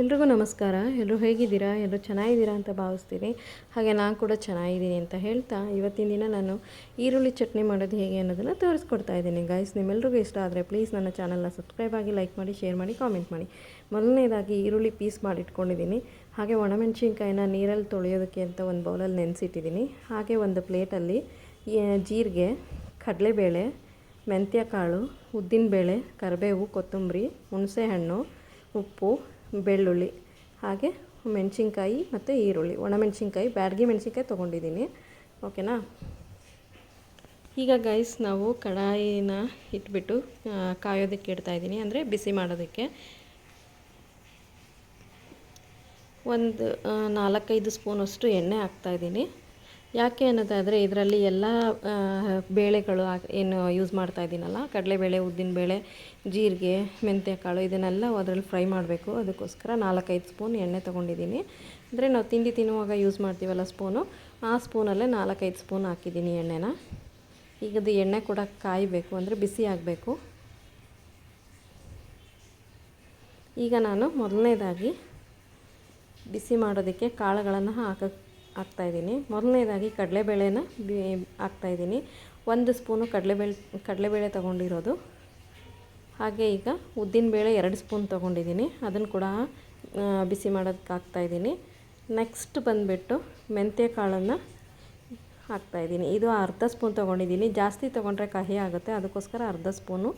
ಎಲ್ರಿಗೂ ನಮಸ್ಕಾರ. ಎಲ್ಲರೂ ಹೇಗಿದ್ದೀರಾ? ಎಲ್ಲರೂ ಚೆನ್ನಾಗಿದ್ದೀರಾ ಅಂತ ಭಾವಿಸ್ತೀನಿ ಹಾಗೆ ನಾನು ಕೂಡ ಚೆನ್ನಾಗಿದ್ದೀನಿ ಅಂತ ಹೇಳ್ತಾ ಇವತ್ತಿನ ದಿನ ನಾನು ಈರುಳ್ಳಿ ಚಟ್ನಿ ಮಾಡೋದು ಹೇಗೆ ಅನ್ನೋದನ್ನು ತೋರಿಸ್ಕೊಡ್ತಾ ಇದ್ದೀನಿ. ಗೈಸ್ ನಿಮ್ಮೆಲ್ರಿಗೂ ಇಷ್ಟ ಆದರೆ ಪ್ಲೀಸ್ ನನ್ನ ಚಾನಲ್ನ ಸಬ್ಸ್ಕ್ರೈಬ್ ಆಗಿ ಲೈಕ್ ಮಾಡಿ ಶೇರ್ ಮಾಡಿ ಕಾಮೆಂಟ್ ಮಾಡಿ. ಮೊದಲನೇದಾಗಿ ಈರುಳ್ಳಿ ಪೀಸ್ ಮಾಡಿ ಇಟ್ಕೊಂಡಿದ್ದೀನಿ ಹಾಗೆ ಒಣಮೆಣಸಿನ್ಕಾಯಿನ ನೀರಲ್ಲಿ ತೊಳೆಯೋದಕ್ಕೆ ಅಂತ ಒಂದು ಬೌಲಲ್ಲಿ ನೆನೆಸಿಟ್ಟಿದ್ದೀನಿ. ಹಾಗೆ ಒಂದು ಪ್ಲೇಟಲ್ಲಿ ಜೀರಿಗೆ, ಕಡಲೆಬೇಳೆ ಮೆಂತ್ಯ ಕಾಳು ಉದ್ದಿನಬೇಳೆ, ಕರಿಬೇವು, ಕೊತ್ತಂಬರಿ, ಹುಣಸೆಹಣ್ಣು, ಉಪ್ಪು ಬೆಳ್ಳುಳ್ಳಿ, ಹಾಗೆ ಮೆಣಸಿನ್ಕಾಯಿ ಮತ್ತು ಈರುಳ್ಳಿ. ಒಣಮೆಣಸಿನ್ಕಾಯಿ ಬ್ಯಾಡಗಿ ಮೆಣಸಿನ್ಕಾಯಿ ತೊಗೊಂಡಿದ್ದೀನಿ. ಓಕೆನಾ? ಈಗ ಗೈಸ್ ನಾವು ಕಡಾಯಿನ ಇಟ್ಬಿಟ್ಟು ಕಾಯೋದಕ್ಕೆ ಇಡ್ತಾ ಇದ್ದೀನಿ. ಅಂದರೆ ಬಿಸಿ ಮಾಡೋದಕ್ಕೆ. ಒಂದು ನಾಲ್ಕೈದು ಸ್ಪೂನಷ್ಟು ಎಣ್ಣೆ ಹಾಕ್ತಾಯಿದ್ದೀನಿ ಯಾಕೆ ಅನ್ನೋದಾದರೆ ಇದರಲ್ಲಿ ಎಲ್ಲ ಬೇಳೆಗಳು ಏನು ಯೂಸ್ ಮಾಡ್ತಾ ಇದ್ದೀನಲ್ಲ ಕಡಲೆಬೇಳೆ, ಉದ್ದಿನಬೇಳೆ, ಜೀರಿಗೆ ಮೆಂತ್ಯ ಕಾಳು ಇದನ್ನೆಲ್ಲ ಅದರಲ್ಲಿ ಫ್ರೈ ಮಾಡಬೇಕು. ಅದಕ್ಕೋಸ್ಕರ ನಾಲ್ಕೈದು ಸ್ಪೂನ್ ಎಣ್ಣೆ ತೊಗೊಂಡಿದ್ದೀನಿ. ಅಂದರೆ ನಾವು ತಿಂಡಿ ತಿನ್ನುವಾಗ ಯೂಸ್ ಮಾಡ್ತೀವಲ್ಲ ಸ್ಪೂನು ಆ ಸ್ಪೂನಲ್ಲೇ ನಾಲ್ಕೈದು ಸ್ಪೂನ್ ಹಾಕಿದ್ದೀನಿ ಎಣ್ಣೆನ. ಈಗ ಅದು ಎಣ್ಣೆ ಕೂಡ ಕಾಯಬೇಕು, ಅಂದರೆ ಬಿಸಿ ಆಗಬೇಕು. ಈಗ ನಾನು ಮೊದಲನೇದಾಗಿ ಬಿಸಿ ಮಾಡೋದಕ್ಕೆ ಕಾಳುಗಳನ್ನು ಹಾಕ ಹಾಕ್ತಾಯಿದ್ದೀನಿ ಮೊದಲನೇದಾಗಿ ಕಡಲೆಬೇಳೆನ ಹಾಕ್ತಾಯಿದ್ದೀನಿ ಒಂದು ಸ್ಪೂನು ಕಡಲೆಬೇಳೆ ಕಡಲೆಬೇಳೆ ತೊಗೊಂಡಿರೋದು. ಹಾಗೆ ಈಗ ಉದ್ದಿನಬೇಳೆ ಎರಡು ಸ್ಪೂನ್ ತೊಗೊಂಡಿದ್ದೀನಿ. ಅದನ್ನು ಕೂಡ ಬಿಸಿ ಮಾಡೋದಕ್ಕೆ ಹಾಕ್ತಾಯಿದ್ದೀನಿ ನೆಕ್ಸ್ಟ್ ಬಂದುಬಿಟ್ಟು ಮೆಂತ್ಯ ಕಾಳನ್ನು ಹಾಕ್ತಾಯಿದ್ದೀನಿ ಇದು ಅರ್ಧ ಸ್ಪೂನ್ ತೊಗೊಂಡಿದ್ದೀನಿ. ಜಾಸ್ತಿ ತೊಗೊಂಡ್ರೆ ಕಹಿ ಆಗುತ್ತೆ. ಅದಕ್ಕೋಸ್ಕರ ಅರ್ಧ ಸ್ಪೂನು,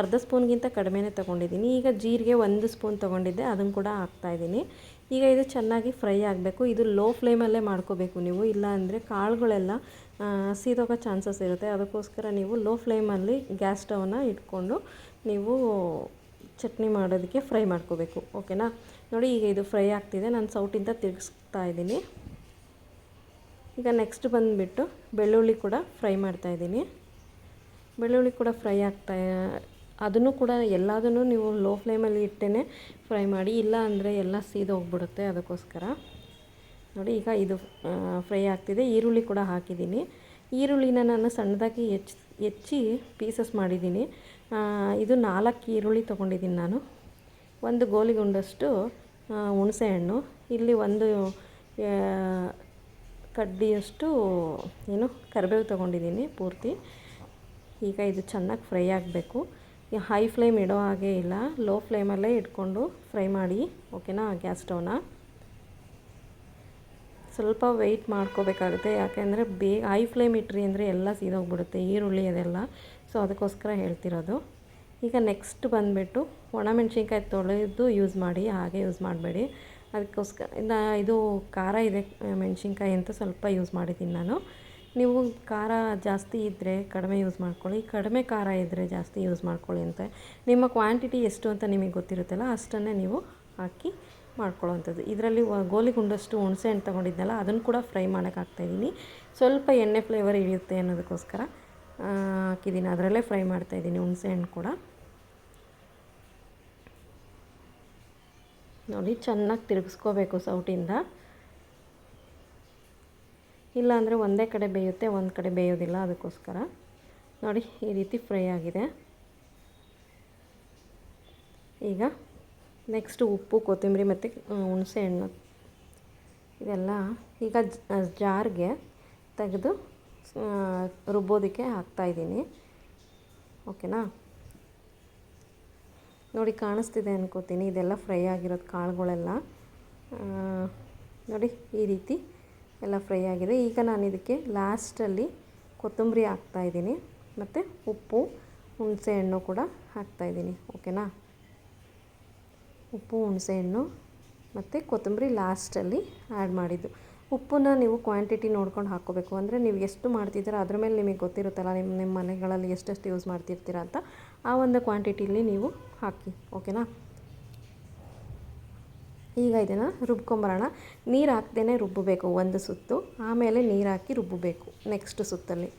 ಅರ್ಧ ಸ್ಪೂನ್ಗಿಂತ ಕಡಿಮೆನೇ ತೊಗೊಂಡಿದ್ದೀನಿ. ಈಗ ಜೀರಿಗೆ ಒಂದು ಸ್ಪೂನ್ ತೊಗೊಂಡಿದ್ದೆ. ಅದನ್ನು ಕೂಡ ಹಾಕ್ತಾಯಿದ್ದೀನಿ ಈಗ ಇದು ಚೆನ್ನಾಗಿ ಫ್ರೈ ಆಗಬೇಕು. ಇದು ಲೋ ಫ್ಲೇಮಲ್ಲೇ ಮಾಡ್ಕೋಬೇಕು ನೀವು. ಇಲ್ಲ ಅಂದರೆ ಕಾಳುಗಳೆಲ್ಲ ಸೀದೋಗೋ ಚಾನ್ಸಸ್ ಇರುತ್ತೆ. ಅದಕ್ಕೋಸ್ಕರ ನೀವು ಲೋ ಫ್ಲೇಮಲ್ಲಿ ಗ್ಯಾಸ್ ಸ್ಟವ್ನ ಇಟ್ಕೊಂಡು ನೀವು ಚಟ್ನಿ ಮಾಡೋದಕ್ಕೆ ಫ್ರೈ ಮಾಡ್ಕೋಬೇಕು. ಓಕೆನಾ? ನೋಡಿ, ಈಗ ಇದು ಫ್ರೈ ಆಗ್ತಿದೆ. ನಾನು ಸೌಟಿಂದ ತಿರುಗಿಸ್ತಾ ಇದ್ದೀನಿ. ಈಗ ನೆಕ್ಸ್ಟ್ ಬಂದುಬಿಟ್ಟು ಬೆಳ್ಳುಳ್ಳಿ ಕೂಡ ಫ್ರೈ ಮಾಡ್ತಾಯಿದ್ದೀನಿ ಬೆಳ್ಳುಳ್ಳಿ ಕೂಡ ಫ್ರೈ ಆಗ್ತಾ ಅದನ್ನು ಕೂಡ ಎಲ್ಲದನ್ನು ನೀವು ಲೋ ಫ್ಲೇಮಲ್ಲಿ ಇಟ್ಟೇ ಫ್ರೈ ಮಾಡಿ, ಇಲ್ಲ ಅಂದರೆ ಎಲ್ಲ ಸೀದೋಗ್ಬಿಡುತ್ತೆ ಅದಕ್ಕೋಸ್ಕರ. ನೋಡಿ, ಈಗ ಇದು ಫ್ರೈ ಆಗ್ತಿದೆ. ಈರುಳ್ಳಿ ಕೂಡ ಹಾಕಿದ್ದೀನಿ. ಈರುಳ್ಳಿನ ನಾನು ಸಣ್ಣದಾಗಿ ಹೆಚ್ಚಿ ಹೆಚ್ಚಿ ಪೀಸಸ್ ಮಾಡಿದ್ದೀನಿ. ಇದು ನಾಲ್ಕು ಈರುಳ್ಳಿ ತೊಗೊಂಡಿದ್ದೀನಿ ನಾನು. ಒಂದು ಗೋಲಿಗುಂಡಷ್ಟು ಹುಣಸೆ ಹುಣಸೆಹಣ್ಣು ಇಲ್ಲಿ ಒಂದು ಕಡ್ಡಿಯಷ್ಟು ಏನು, ಕರಿಬೇವು ತೊಗೊಂಡಿದ್ದೀನಿ ಪೂರ್ತಿ. ಈಗ ಇದು ಚೆನ್ನಾಗಿ ಫ್ರೈ ಆಗಬೇಕು. ಹೈ ಫ್ಲೇಮ್ ಇಡೋ ಹಾಗೆ ಇಲ್ಲ. ಲೋ ಫ್ಲೇಮಲ್ಲೇ ಇಟ್ಕೊಂಡು ಫ್ರೈ ಮಾಡಿ ಓಕೆನಾ ಗ್ಯಾಸ್ ಸ್ಟವ್ನ ಸ್ವಲ್ಪ ವೆಯ್ಟ್ ಮಾಡ್ಕೋಬೇಕಾಗುತ್ತೆ. ಯಾಕೆಂದರೆ ಬೇಗ ಹೈ ಫ್ಲೇಮ್ ಇಟ್ರಿ ಅಂದರೆ ಎಲ್ಲ ಸೀದೋಗ್ಬಿಡುತ್ತೆ, ಈರುಳ್ಳಿ ಅದೆಲ್ಲ. ಸೊ ಅದಕ್ಕೋಸ್ಕರ ಹೇಳ್ತಿರೋದು. ಈಗ ನೆಕ್ಸ್ಟ್ ಬಂದುಬಿಟ್ಟು ಒಣಮೆಣ್ಸಿನ್ಕಾಯಿ ತೊಳೆದು ಯೂಸ್ ಮಾಡಿ, ಹಾಗೆ ಯೂಸ್ ಮಾಡಬೇಡಿ. ಅದಕ್ಕೋಸ್ಕರ ಇದು ಖಾರ ಇದೆ, ಮೆಣಸಿನ್ಕಾಯಿ ಅಂತ ಸ್ವಲ್ಪ ಯೂಸ್ ಮಾಡಿದ್ದೀನಿ ನಾನು. ನೀವು ಖಾರ ಜಾಸ್ತಿ ಇದ್ದರೆ ಕಡಿಮೆ ಯೂಸ್ ಮಾಡ್ಕೊಳ್ಳಿ, ಕಡಿಮೆ ಖಾರ ಇದ್ದರೆ ಜಾಸ್ತಿ ಯೂಸ್ ಮಾಡ್ಕೊಳ್ಳಿ ಅಂತ. ನಿಮ್ಮ ಕ್ವಾಂಟಿಟಿ ಎಷ್ಟು ಅಂತ ನಿಮಗೆ ಗೊತ್ತಿರುತ್ತಲ್ಲ, ಅಷ್ಟನ್ನೇ ನೀವು ಹಾಕಿ ಮಾಡ್ಕೊಳ್ಳೋವಂಥದ್ದು. ಇದರಲ್ಲಿ ಗೋಲಿ ಗುಂಡಷ್ಟು ಹುಣಸೆ ಹಣ್ಣು ತೊಗೊಂಡಿದ್ನಲ್ಲ, ಅದನ್ನು ಕೂಡ ಫ್ರೈ ಮಾಡೋಕೆ ಹಾಕ್ತಾಯಿದ್ದೀನಿ ಸ್ವಲ್ಪ ಎಣ್ಣೆ ಫ್ಲೇವರ್ ಇಳಿಯುತ್ತೆ ಅನ್ನೋದಕ್ಕೋಸ್ಕರ ಹಾಕಿದ್ದೀನಿ. ಅದರಲ್ಲೇ ಫ್ರೈ ಮಾಡ್ತಾಯಿದ್ದೀನಿ ಹುಣಸೆ ಹಣ್ಣು ಕೂಡ. ನೋಡಿ, ಚೆನ್ನಾಗಿ ತಿರುಗಿಸ್ಕೋಬೇಕು ಸೌಟಿಂದ. ಇಲ್ಲಾಂದರೆ ಒಂದೇ ಕಡೆ ಬೇಯುತ್ತೆ, ಒಂದು ಕಡೆ ಬೇಯೋದಿಲ್ಲ ಅದಕ್ಕೋಸ್ಕರ. ನೋಡಿ, ಈ ರೀತಿ ಫ್ರೈ ಆಗಿದೆ. ಈಗ ನೆಕ್ಸ್ಟ್ ಉಪ್ಪು, ಕೊತ್ತಂಬರಿ ಮತ್ತು ಹುಣಸೆ ಹಣ್ಣು. ಇದೆಲ್ಲ ಈಗ ಜಾರ್ಗೆ ತೆಗೆದು ರುಬ್ಬೋದಕ್ಕೆ ಹಾಕ್ತಾಯಿದ್ದೀನಿ ಓಕೆನಾ? ನೋಡಿ, ಕಾಣಿಸ್ತಿದೆ ಅನ್ಕೋತೀನಿ. ಇದೆಲ್ಲ ಫ್ರೈ ಆಗಿರೋದು ಕಾಳುಗಳೆಲ್ಲ. ನೋಡಿ, ಈ ರೀತಿ ಎಲ್ಲ ಫ್ರೈ ಆಗಿದೆ. ಈಗ ನಾನು ಇದಕ್ಕೆ ಲಾಸ್ಟಲ್ಲಿ ಕೊತ್ತಂಬರಿ ಹಾಕ್ತಾಯಿದ್ದೀನಿ ಮತ್ತು ಉಪ್ಪು ಹುಣಸೆಹಣ್ಣು ಕೂಡ ಹಾಕ್ತಾಯಿದ್ದೀನಿ ಓಕೆನಾ ಉಪ್ಪು ಹುಣಸೆಹಣ್ಣು ಮತ್ತು ಕೊತ್ತಂಬರಿ ಲಾಸ್ಟಲ್ಲಿ ಆ್ಯಡ್ ಮಾಡಿದ್ದು. ಉಪ್ಪನ್ನ ನೀವು ಕ್ವಾಂಟಿಟಿ ನೋಡ್ಕೊಂಡು ಹಾಕ್ಕೋಬೇಕು. ಅಂದರೆ ನೀವು ಎಷ್ಟು ಮಾಡ್ತಿದ್ದೀರ, ಅದ್ರ ಮೇಲೆ ನಿಮಗೆ ಗೊತ್ತಿರುತ್ತಲ್ಲ ನಿಮ್ಮ ನಿಮ್ಮ ಮನೆಗಳಲ್ಲಿ ಎಷ್ಟೆಷ್ಟು ಯೂಸ್ ಮಾಡ್ತಿರ್ತೀರ ಅಂತ ಆ ಒಂದು ಕ್ವಾಂಟಿಟಿಲಿ ನೀವು ಹಾಕಿ. ಓಕೆನಾ ಈಗ ಇದನ್ನು ರುಬ್ಕೊಂಬರೋಣ. ನೀರು ಹಾಕ್ದೇ ರುಬ್ಬಬೇಕು, ಒಂದು ಸುತ್ತು. ಆಮೇಲೆ ನೀರು ಹಾಕಿ ರುಬ್ಬಬೇಕು ನೆಕ್ಸ್ಟ್ ಸುತ್ತಲ್ಲಿ.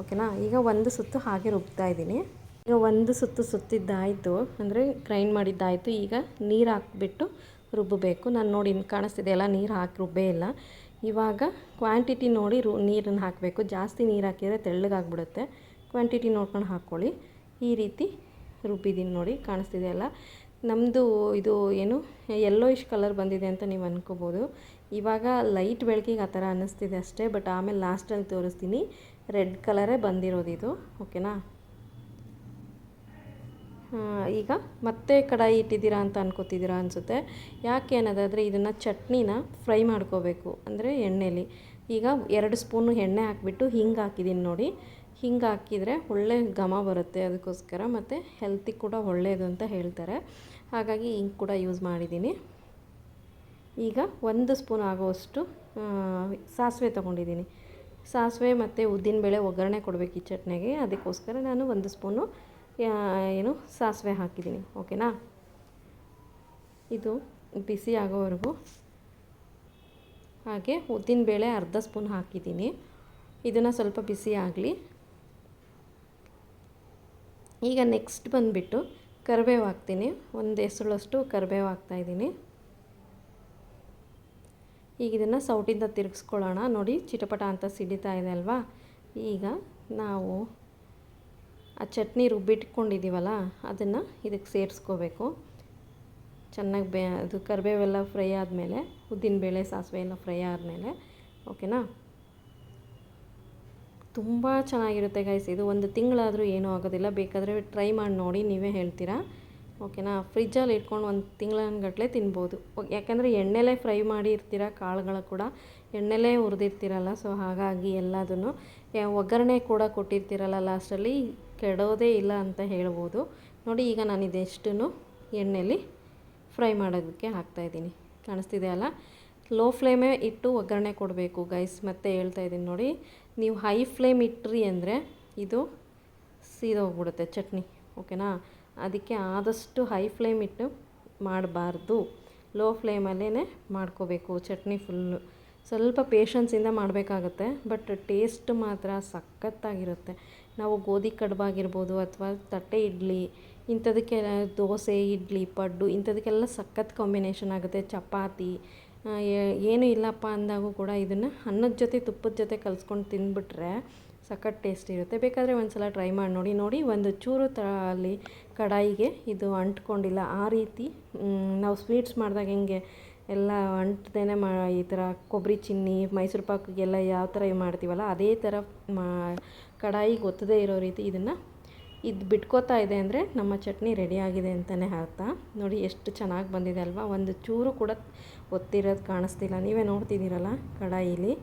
ಓಕೆನಾ ಈಗ ಒಂದು ಸುತ್ತು ಹಾಗೆ ರುಬ್ತಾ ಇದ್ದೀನಿ. ಈಗ ಒಂದು ಸುತ್ತು ಸುತ್ತಿದ್ದಾಯಿತು, ಅಂದರೆ ಗ್ರೈಂಡ್ ಮಾಡಿದ್ದಾಯಿತು. ಈಗ ನೀರು ಹಾಕ್ಬಿಟ್ಟು ರುಬ್ಬಬೇಕು. ನಾನು ನೋಡಿ ಇನ್ನು ಕಾಣಿಸ್ತಿದೆಯಲ್ಲ ನೀರು ಹಾಕಿ ರುಬ್ಬೇ ಇಲ್ಲ. ಇವಾಗ ಕ್ವಾಂಟಿಟಿ ನೋಡಿ ರು, ನೀರನ್ನು ಹಾಕಬೇಕು. ಜಾಸ್ತಿ ನೀರು ಹಾಕಿದರೆ ತೆಳ್ಳಗಾಗ್ಬಿಡುತ್ತೆ. ಕ್ವಾಂಟಿಟಿ ನೋಡ್ಕೊಂಡು ಹಾಕ್ಕೊಳ್ಳಿ ಈ ರೀತಿ ರುಬ್ಬಿದ್ದೀನಿ ನೋಡಿ ಕಾಣಿಸ್ತಿದೆಯಲ್ಲ ನಮ್ಮದು ಇದು ಏನು ಯೆಲ್ಲೋಯಿಶ್ ಕಲರ್ ಬಂದಿದೆ ಅಂತ ನೀವು ಅನ್ಕೋಬೋದು. ಇವಾಗ ಲೈಟ್ ಬೆಳಕಿಗೆ ಆ ಥರ ಅನ್ನಿಸ್ತಿದೆ ಅಷ್ಟೇ ಬಟ್ ಆಮೇಲೆ ಲಾಸ್ಟಲ್ಲಿ ತೋರಿಸ್ತೀನಿ. ರೆಡ್ ಕಲರೇ ಬಂದಿರೋದು ಇದು ಓಕೆನಾ ಈಗ ಮತ್ತೆ ಕಡಾಯಿ ಇಟ್ಟಿದ್ದೀರಾ ಅಂತ ಅನ್ಕೋತಿದ್ದೀರಾ ಅನಿಸುತ್ತೆ. ಯಾಕೆ ಅನ್ನೋದಾದರೆ ಇದನ್ನು ಚಟ್ನಿನ ಫ್ರೈ ಮಾಡ್ಕೋಬೇಕು, ಅಂದರೆ ಎಣ್ಣೆಲಿ. ಈಗ ಎರಡು ಸ್ಪೂನು ಎಣ್ಣೆ ಹಾಕ್ಬಿಟ್ಟು ಹಿಂಗೆ ಹಾಕಿದ್ದೀನಿ ನೋಡಿ. ಹಿಂಗೆ ಹಾಕಿದರೆ ಒಳ್ಳೆ ಘಮ ಬರುತ್ತೆ ಅದಕ್ಕೋಸ್ಕರ ಮತ್ತು ಹೆಲ್ತಿ ಕೂಡ ಒಳ್ಳೆಯದು ಅಂತ ಹೇಳ್ತಾರೆ. ಹಾಗಾಗಿ ಹಿಂಗೆ ಕೂಡ ಯೂಸ್ ಮಾಡಿದ್ದೀನಿ. ಈಗ ಒಂದು ಸ್ಪೂನ್ ಆಗೋವಷ್ಟು ಸಾಸಿವೆ ತೊಗೊಂಡಿದ್ದೀನಿ. ಸಾಸಿವೆ ಮತ್ತು ಉದ್ದಿನಬೇಳೆ ಒಗ್ಗರಣೆ ಕೊಡಬೇಕು ಈ ಚಟ್ನಿಗೆ. ಅದಕ್ಕೋಸ್ಕರ ನಾನು ಒಂದು ಸ್ಪೂನು ಏನು, ಸಾಸಿವೆ ಹಾಕಿದ್ದೀನಿ. ಓಕೆನಾ ಇದು ಬಿಸಿ ಆಗೋವರೆಗೂ. ಹಾಗೆ ಉದ್ದಿನಬೇಳೆ ಅರ್ಧ ಸ್ಪೂನ್ ಹಾಕಿದ್ದೀನಿ. ಇದನ್ನು ಸ್ವಲ್ಪ ಬಿಸಿ ಆಗಲಿ. ಈಗ ನೆಕ್ಸ್ಟ್ ಬಂದುಬಿಟ್ಟು ಕರಿಬೇವು ಹಾಕ್ತೀನಿ ಒಂದು ಎಸಳಷ್ಟು ಕರಿಬೇವು ಹಾಕ್ತಾಯಿದ್ದೀನಿ ಈಗ ಇದನ್ನು ಸೌಟಿಂದ ತಿರುಗಿಸ್ಕೊಳ್ಳೋಣ. ನೋಡಿ, ಚಿಟಪಟ ಅಂತ ಸಿಡಿತಾ ಇದೆ ಅಲ್ವಾ? ಈಗ ನಾವು ಆ ಚಟ್ನಿ ರುಬ್ಬಿಟ್ಕೊಂಡಿದ್ದೀವಲ್ಲ ಅದನ್ನು ಇದಕ್ಕೆ ಸೇರಿಸ್ಕೋಬೇಕು. ಚೆನ್ನಾಗಿ ಬೇ ಅದು ಕರಿಬೇವೆಲ್ಲ ಫ್ರೈ ಆದಮೇಲೆ ಉದ್ದಿನಬೇಳೆ ಸಾಸಿವೆ ಎಲ್ಲ ಫ್ರೈ ಆದಮೇಲೆ ಓಕೆನಾ ತುಂಬ ಚೆನ್ನಾಗಿರುತ್ತೆ ಗೈಸ್ ಇದು ಒಂದು ತಿಂಗಳಾದರೂ ಏನೂ ಆಗೋದಿಲ್ಲ. ಬೇಕಾದರೆ ಟ್ರೈ ಮಾಡಿ ನೋಡಿ, ನೀವೇ ಹೇಳ್ತೀರಾ? ಓಕೆನಾ ಫ್ರಿಜ್ಜಲ್ಲಿ ಇಟ್ಕೊಂಡು ಒಂದು ತಿಂಗಳನ್ಗಟ್ಲೆ ತಿನ್ಬೋದು. ಯಾಕೆಂದರೆ ಎಣ್ಣೆಲೇ ಫ್ರೈ ಮಾಡಿ ಇರ್ತೀರ ಕಾಳುಗಳು ಕೂಡ? ಎಣ್ಣೆಲೇ ಹುರಿದಿರ್ತೀರಲ್ಲ ಸೊ ಹಾಗಾಗಿ ಎಲ್ಲದನ್ನು ಒಗ್ಗರಣೆ ಕೂಡ ಕೊಟ್ಟಿರ್ತೀರಲ್ಲ ಲಾಸ್ಟಲ್ಲಿ ಕೆಡೋದೇ ಇಲ್ಲ ಅಂತ ಹೇಳ್ಬೋದು. ನೋಡಿ, ಈಗ ನಾನು ಇದೆಷ್ಟು ಎಣ್ಣೆಲಿ ಫ್ರೈ ಮಾಡೋದಕ್ಕೆ ಹಾಕ್ತಾಯಿದ್ದೀನಿ ಕಾಣಿಸ್ತಿದೆ ಅಲ್ಲ? ಲೋ ಫ್ಲೇಮೇ ಇಟ್ಟು ಒಗ್ಗರಣೆ ಕೊಡಬೇಕು ಗೈಸ್ ಮತ್ತೆ ಹೇಳ್ತಾ ಇದ್ದೀನಿ ನೋಡಿ. ನೀವು ಹೈ ಫ್ಲೇಮ್ ಇಟ್ಟ್ರಿ ಅಂದರೆ ಇದು ಸೀದೋಗ್ಬಿಡುತ್ತೆ ಚಟ್ನಿ ಓಕೆನಾ ಅದಕ್ಕೆ ಆದಷ್ಟು ಹೈ ಫ್ಲೇಮ್ ಇಟ್ಟು ಮಾಡಬಾರ್ದು. ಲೋ ಫ್ಲೇಮಲ್ಲೇ ಮಾಡ್ಕೋಬೇಕು ಚಟ್ನಿ ಫುಲ್ಲು ಸ್ವಲ್ಪ ಪೇಷನ್ಸಿಂದ ಮಾಡಬೇಕಾಗತ್ತೆ ಬಟ್ ಟೇಸ್ಟ್ ಮಾತ್ರ ಸಖತ್ತಾಗಿರುತ್ತೆ. ನಾವು ಗೋಧಿ ಕಡುಬಾಗಿರ್ಬೋದು ಅಥವಾ ತಟ್ಟೆ ಇಡ್ಲಿ ಇಂಥದಕ್ಕೆ ದೋಸೆ, ಇಡ್ಲಿ, ಪಡ್ಡು, ಇಂಥದಕ್ಕೆಲ್ಲ ಸಖತ್ ಕಾಂಬಿನೇಷನ್ ಆಗುತ್ತೆ. ಚಪಾತಿ ಏನೂ ಇಲ್ಲಪ್ಪ ಅಂದಾಗೂ ಕೂಡ ಇದನ್ನು ಅನ್ನದ ಜೊತೆ ತುಪ್ಪದ ಜೊತೆ ಕಲಿಸ್ಕೊಂಡು ತಿಂದ್ಬಿಟ್ರೆ ಸಖತ್ ಟೇಸ್ಟ್ ಇರುತ್ತೆ. ಬೇಕಾದರೆ ಒಂದು ಸಲ ಟ್ರೈ ಮಾಡಿ ನೋಡಿ ನೋಡಿ ಒಂದು ಚೂರು ತ, ಅಲ್ಲಿ ಕಡಾಯಿಗೆ ಇದು ಅಂಟ್ಕೊಂಡಿಲ್ಲ. ಆ ರೀತಿ ನಾವು ಸ್ವೀಟ್ಸ್ ಮಾಡಿದಾಗ ಹೆಂಗೆ ಎಲ್ಲ ಅಂಟದೇನೆ ಮಾ, ಈ ಥರ ಕೊಬ್ಬರಿ ಚಿನ್ನಿ, ಮೈಸೂರು ಪಾಕಿಗೆಲ್ಲ ಯಾವ ಥರ ಮಾಡ್ತೀವಲ್ಲ, ಅದೇ ಥರ ಮಾ ಕಡಾಯಿಗೆ ಒತ್ತದೇ ಇರೋ ರೀತಿ ಇದನ್ನು ಇದು ಬಿಟ್ಕೋತಾ ಇದೆ ಅಂದರೆ ನಮ್ಮ ಚಟ್ನಿ ರೆಡಿಯಾಗಿದೆ ಅಂತಲೇ ಅರ್ಥ. ನೋಡಿ ಎಷ್ಟು ಚೆನ್ನಾಗಿ ಬಂದಿದೆ ಅಲ್ವಾ? ಒಂದು ಚೂರು ಕೂಡ ಒತ್ತಿರೋದು ಕಾಣಿಸ್ತಿಲ್ಲ. ನೀವೇ ನೋಡ್ತಿದ್ದೀರಲ್ಲ ಕಡಾಯಿಲಿ.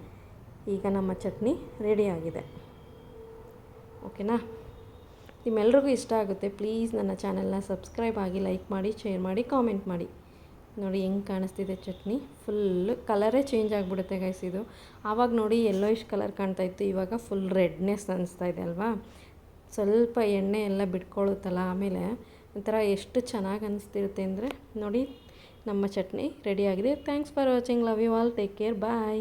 ಈಗ ನಮ್ಮ ಚಟ್ನಿ ರೆಡಿಯಾಗಿದೆ ಓಕೆನಾ ನಿಮ್ಮೆಲ್ರಿಗೂ ಇಷ್ಟ ಆಗುತ್ತೆ ಪ್ಲೀಸ್ ನನ್ನ ಚಾನಲ್ನ ಸಬ್ಸ್ಕ್ರೈಬ್ ಆಗಿ ಲೈಕ್ ಮಾಡಿ ಶೇರ್ ಮಾಡಿ ಕಾಮೆಂಟ್ ಮಾಡಿ. ನೋಡಿ ಹೆಂಗೆ ಕಾಣಿಸ್ತಿದೆ ಚಟ್ನಿ. ಫುಲ್ಲು ಕಲರೇ ಚೇಂಜ್ ಆಗಿಬಿಡುತ್ತೆ ಗೈಸ್ ಇದು. ಆವಾಗ ನೋಡಿ ಇಷ್ಟು ಕಲರ್ ಕಾಣ್ತಾ ಇತ್ತು, ಇವಾಗ ಫುಲ್ ರೆಡ್ನೆಸ್ ಅನಿಸ್ತಾ ಇದೆ ಅಲ್ವಾ? ಸ್ವಲ್ಪ ಎಣ್ಣೆ ಎಲ್ಲ ಬಿಟ್ಕೊಳ್ಳುತ್ತಲ್ಲ ಆಮೇಲೆ ಒಂಥರ ಎಷ್ಟು ಚೆನ್ನಾಗಿ ಅನಿಸ್ತಿರುತ್ತೆ ಅಂದರೆ ನೋಡಿ, ನಮ್ಮ ಚಟ್ನಿ ರೆಡಿಯಾಗಿದೆ thanks for watching love you all take care bye